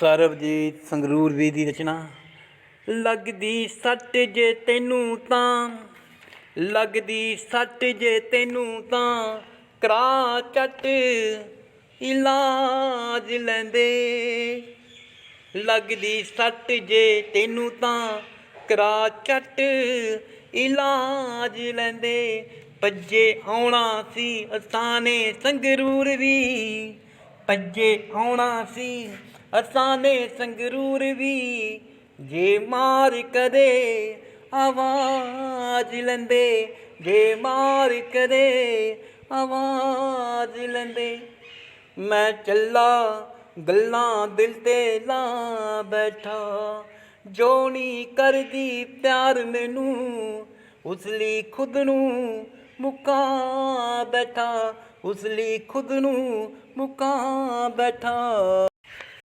ਸਰਬਜੀਤ ਸੰਗਰੂਰ ਵੀ ਦੀ ਰਚਨਾ। ਲੱਗਦੀ ਸੱਟ ਜੇ ਤੈਨੂੰ ਤਾਂ, ਲੱਗਦੀ ਸੱਟ ਜੇ ਤੈਨੂੰ ਤਾਂ ਕਰਾ ਚੱਟ ਇਲਾਜ ਲੈਂਦੇ। ਲੱਗਦੀ ਸੱਟ ਜੇ ਤੈਨੂੰ ਤਾਂ ਕਰਾ ਚੱਟ ਇਲਾਜ ਲੈਂਦੇ। ਭੱਜੇ ਆਉਣਾ ਸੀ ਅਸਾਨੇ ਸੰਗਰੂਰ ਵੀ ਭੱਜੇ ਆਉਣਾ ਸੀ। ਅਸਾਨੇ ਸੰਗਰੂਰ ਵੀ ਜੇ ਮਾਰ ਕਦੇ ਆਵਾਜ਼ ਲੈਂਦੇ। ਜੇ ਮਾਰ ਕਦੇ ਆਵਾਜ਼ ਲੈਂਦੇ। ਮੈਂ ਚੱਲਾ ਗੱਲਾਂ ਦਿਲ ਤੇ ਲਾ ਬੈਠਾ। ਜੋ ਨਹੀਂ ਕਰਦੀ ਪਿਆਰ ਮੈਨੂੰ, ਉਸ ਲਈ ਖੁਦ ਨੂੰ ਮੁਕਾ ਬੈਠਾ। ਉਸ ਲਈ ਖੁਦ ਨੂੰ ਮੁਕਾ ਬੈਠਾ।